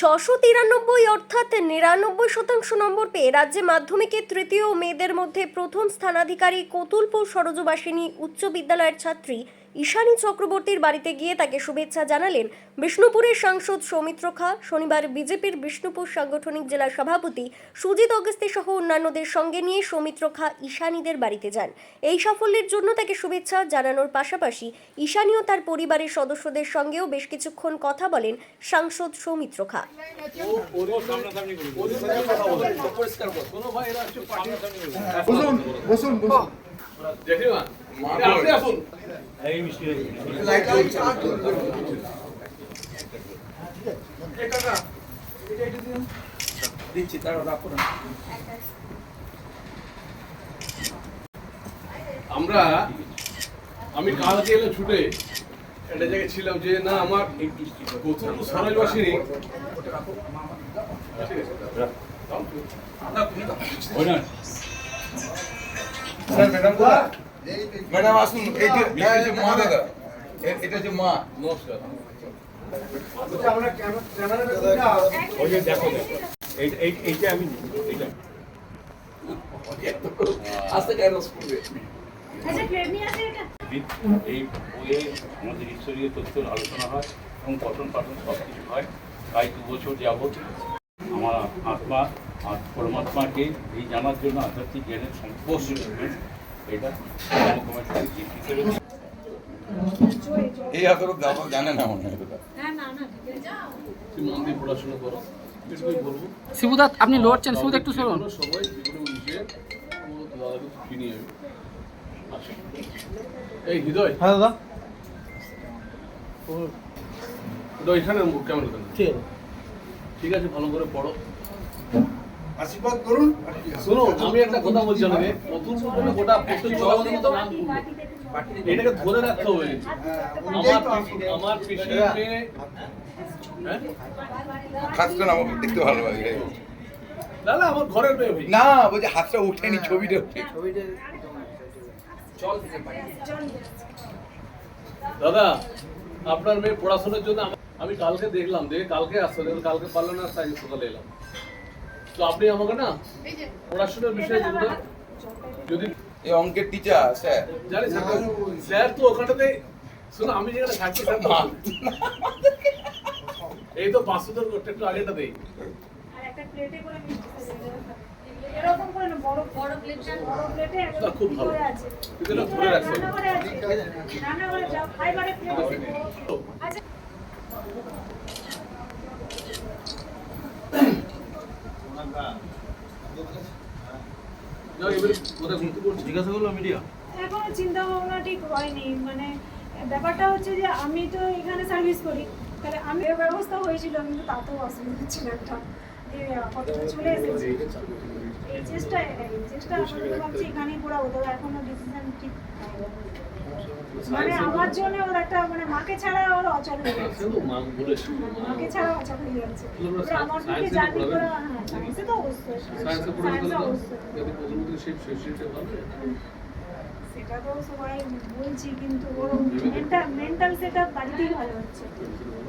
ছশো তিরানব্বই অর্থাৎ নিরানব্বই শতাংশ নম্বর পেয়ে রাজ্যে মাধ্যমিকে তৃতীয় মেয়েদের মধ্যে প্রথম স্থানাধিকারী কতুলপুর সরজবাসিনী উচ্চ বিদ্যালয়ের ছাত্রী ঈশানী চক্রবর্তীর বাড়িতে গিয়ে তাকে শুভেচ্ছা জানালেন বিষ্ণুপুরের সাংসদ সৌমিত্র খা। শনিবার বিজেপির বিষ্ণুপুর সাংগঠনিক জেলা সভাপতি সুজিত অগস্তি সহ অন্যান্যদের সঙ্গে নিয়ে সৌমিত্র খা ঈশানীদের বাড়িতে যান। এই সাফল্যের জন্য তাকে শুভেচ্ছা জানানোর পাশাপাশি ঈশানী ও তার পরিবারের সদস্যদের সঙ্গেও বেশ কিছুক্ষণ কথা বলেন সাংসদ সৌমিত্র খা। বসুন বসুন বসুন। আপনি আসুন। দিচ্ছি তারা রাখুন আমরা আমি কালকে এলে ছুটে একটা জায়গায় ছিলাম যে না আমার প্রথম সরজবাসিনী স্যার ম্যাডাম ম্যাডাম আসুন এটা হচ্ছে মা দাদা এটা হচ্ছে মা। নমস্কার। এই- এই- এইটা আমি এইটা। আস্তে কেন এই বইয়ে আমাদের ঈশ্বরীয় তথ্যের আলোচনা হয় এবং পঠন পাঠন সব কিছু হয়। তাই দু বছর যাবৎ আমার আত্মা আর পরমাত্মাকে এই জানার জন্য আধ্যাত্মিক জ্ঞানের সম্পর্ক এটা এই এত দাদা জানে না মনে হয় মন দিয়ে পড়াশোনা করো। শিবুদাত আপনি লড়ছেন। শিবুদা একটু আমরা সবাই উঠে দাদাকে ছুটি নিয়ে যাবে। এই হৃদয়। হ্যাঁ দাদা। ওইখানে ক্যামেরা ঠিক আছে ভালো করে পড়ো। আশীর্বাদ করুন। শোনো আমি একটা কথা বলছি নতুন করে গোটা প্রত্যেক জগতের মতো নাম এটাকে ধরে রাখতে হবে। আমার আমার পিসির মেয়ে হ্যাঁ? হাতটা আমাকে দেখতে ভালো লাগে। না না আমার ঘরের মেয়ে ভাই। না বলছি হাতটা উঠেনি ছবিটা উঠে দাদা আপনার মেয়ে পড়াশোনার জন্য আমি কালকে দেখলাম দেখে কালকে আসতে হবে। কালকে পারলাম না তাই সকালে এলাম। তো আপনি আমাকে না পড়াশোনার বিষয়ে যদি যদি এই অঙ্কের টিচার স্যার জানি স্যার স্যার তো ওখানটাতে শোনো আমি যেখানে থাকছি স্যার তো এই তো পাঁচশো তোর করতে একটু আগেটা দেই। আর একটা প্লেটে করে মিষ্টি সাজিয়ে দেবে। এরকম করে না বড় বড় প্লেটে বড় প্লেটে না, একদম খুব ভালো। ধরে। এখনও চিন্তা ভাবনা ঠিক হয়নি মানে ব্যাপারটা হচ্ছে যে আমি তো এখানে সার্ভিস করি, তাহলে আমি ব্যবস্থা হয়েছিল, কিন্তু তাতেও অসুবিধা ছিল একটা। যে কতটা চলে এসেছি এই চেষ্টা এই চেষ্টা আমাদের ভাবছি এখানেই পড়াবো তবে এখনও ডিসিশন ঠিক মানে আমার জন্য ওর একটা মানে মাকে ছাড়া ওর অচল হয়ে গেছে। মাকে ছাড়া অচল হয়ে যাচ্ছে আমার দিকে জার্নি করা হ্যাঁ সায়েন্সে তো অবশ্যই। সায়েন্সে পড়ে সায়েন্সে গেলে অবশ্যই। যদি প্রথম থেকে সেই সেটা ভালো সেটা তো সবাই বলছি কিন্তু ওর মেন্টাল মেন্টাল সেটা বাড়িতেই ভালো হচ্ছে।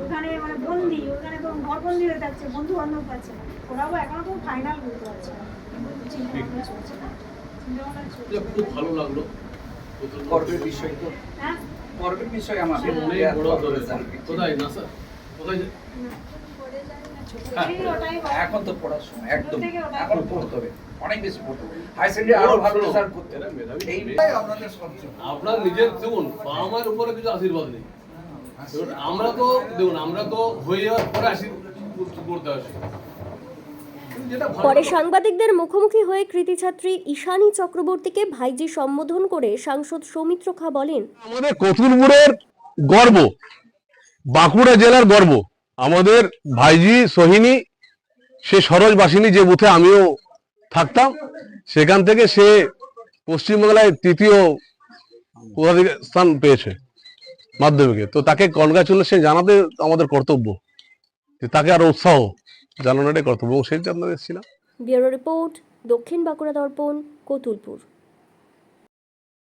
ওখানে মানে বন্দি ওখানে তো ঘর বন্দি হয়ে থাকছে বন্ধু বান্ধব পাচ্ছে না ওরাও এখনও তো ফাইনাল বলতে পারছে না। চিন্তা ভাবনা চলছে না। চিন্তা ভাবনা চলছে খুব ভালো লাগল। গর্বের বিষয় তো। হ্যাঁ? গর্বের বিষয় সে অনেক বড় ধরে কোথায়? না স্যার কোথায় যে- ছোট থেকেই ওটাই ভালো। এখন তো পড়ার সময় একদম। এখন পড়তে হবে। অনেক বেশি পড়তে হবে। হাই সেকেন্ডারি আরও ভালো রেজাল্ট করতে হবে। মেধাবী আপনাদের সবচেয়ে আপনার নিজের দেখুন বাবা মায়ের উপরে কিছু আশীর্বাদ নেই। আমরা তো দেখুন আমরা তো হয়ে যাওয়ার পরে আশীর্বাদ করতে আসি। পরে সাংবাদিকদের মুখোমুখি হয়ে কৃতি ছাত্রী ঈশানী চক্রবর্তীকে ভাইজি সম্বোধন করে সাংসদ সৌমিত্র খা বলেন আমাদের কতুলপুরের গর্ব। বাঁকুড়া জেলার গর্ব। আমাদের ভাইজি সোহিনী, সে সরোজ বাসিনী যে বুথে আমিও থাকতাম, সেখান থেকে সে পশ্চিমবাংলায় তৃতীয় স্থান পেয়েছে মাধ্যমিকে। তো তাকে কনগ্রাচুলেশন জানাতে আমাদের কর্তব্য, যে তাকে আরও উৎসাহ জানানোটাই কর্তব্য। সেই জন্য এসেছিলাম। ব্যুরো রিপোর্ট, দক্ষিণ বাঁকুড়া দর্পণ, কতুলপুর।